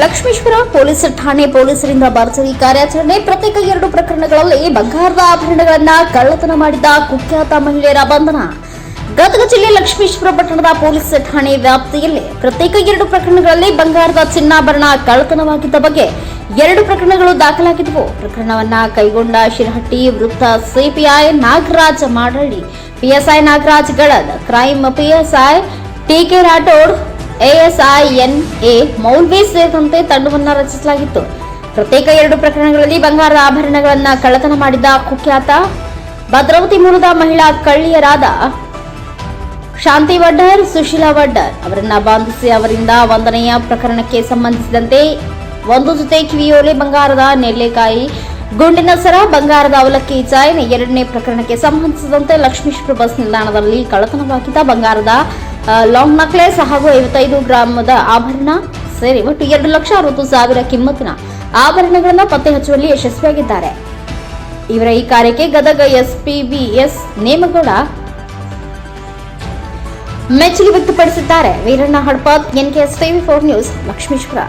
Lakshmeshwar police ಠಾಣೆ ಪೊಲೀಸರಿಂದ ಭರ್ಜರಿ ಕಾರ್ಯಾಚರಣೆ, ಪ್ರತ್ಯೇಕ ಎರಡು ಪ್ರಕರಣಗಳಲ್ಲಿ ಬಂಗಾರದ ಆಭರಣಗಳನ್ನ ಕಳ್ಳತನ ಮಾಡಿದ ಕುಖ್ಯಾತ ಮಹಿಳೆಯರ ಬಂಧನ. ಗದಗ ಜಿಲ್ಲೆ ಲಕ್ಷ್ಮೀಶ್ವರ ಪಟ್ಟಣದ ಪೊಲೀಸ್ ಠಾಣೆ ವ್ಯಾಪ್ತಿಯಲ್ಲಿ ಪ್ರತ್ಯೇಕ ಎರಡು ಪ್ರಕರಣಗಳಲ್ಲಿ ಬಂಗಾರದ ಚಿನ್ನಾಭರಣ ಕಳ್ಳತನವಾಗಿದ್ದ ಬಗ್ಗೆ ಎರಡು ಪ್ರಕರಣಗಳು ದಾಖಲಾಗಿದ್ದವು. ಪ್ರಕರಣವನ್ನ ಕೈಗೊಂಡ ಶಿರಹಟ್ಟಿ ವೃತ್ತ CPI Nagaraj Madalli PSI Nagaraj Galad crime PSI TK Rathod ASI A Moulvi ಸೇರಿದಂತೆ ತಂಡವನ್ನ ರಚಿಸಲಾಗಿತ್ತು. ಪ್ರತ್ಯೇಕ ಎರಡು ಪ್ರಕರಣಗಳಲ್ಲಿ ಬಂಗಾರದ ಆಭರಣಗಳನ್ನ ಕಳ್ಳತನ ಮಾಡಿದ ಕುಖ್ಯಾತ ಭದ್ರಾವತಿ ಮೂಲದ ಮಹಿಳಾ ಕಳ್ಳಿಯರಾದ ಶಾಂತಿ ವಡ್ಡರ್, ಸುಶೀಲಾ ವಡ್ಡರ್ ಅವರನ್ನ ಬಂಧಿಸಿ ಅವರಿಂದ ಒಂದನೆಯ ಪ್ರಕರಣಕ್ಕೆ ಸಂಬಂಧಿಸಿದಂತೆ ಒಂದು ಜೊತೆ ಕಿವಿಯೋಲೆ ಬಂಗಾರದ ನೆಲ್ಲೆಕಾಯಿ ಗುಂಡಿನ ಸರ, ಬಂಗಾರದ ಅವಲಕ್ಕಿ ಚಾಯ್ ಎರಡನೇ ಪ್ರಕರಣಕ್ಕೆ ಸಂಬಂಧಿಸಿದಂತೆ ಲಕ್ಷ್ಮೀಶ್ವರ ಬಸ್ ನಿಲ್ದಾಣದಲ್ಲಿ ಕಳ್ಳತನವಾಗಿದ್ದ ಬಂಗಾರದ ಲಾಂಗ್ ನಕ್ಲೆಸ್ ಹಾಗೂ ಐವತ್ತೈದು ಗ್ರಾಮದ ಆಭರಣ ಸೇರಿ ಒಟ್ಟು ಎರಡು ಲಕ್ಷ ಅರವತ್ತು ಸಾವಿರ ಕಿಮ್ಮತ್ತಿನ ಆಭರಣಗಳನ್ನು ಪತ್ತೆ ಹಚ್ಚುವಲ್ಲಿ ಯಶಸ್ವಿಯಾಗಿದ್ದಾರೆ. ಇವರ ಈ ಕಾರ್ಯಕ್ಕೆ ಗದಗ ಎಸ್ಪಿಬಿಎಸ್ ನೇಮಗೌಡ ಮೆಚ್ಚುಗೆ ವ್ಯಕ್ತಪಡಿಸಿದ್ದಾರೆ. Veeranna Hadpath, NKS TV four news, Lakshmeshwar.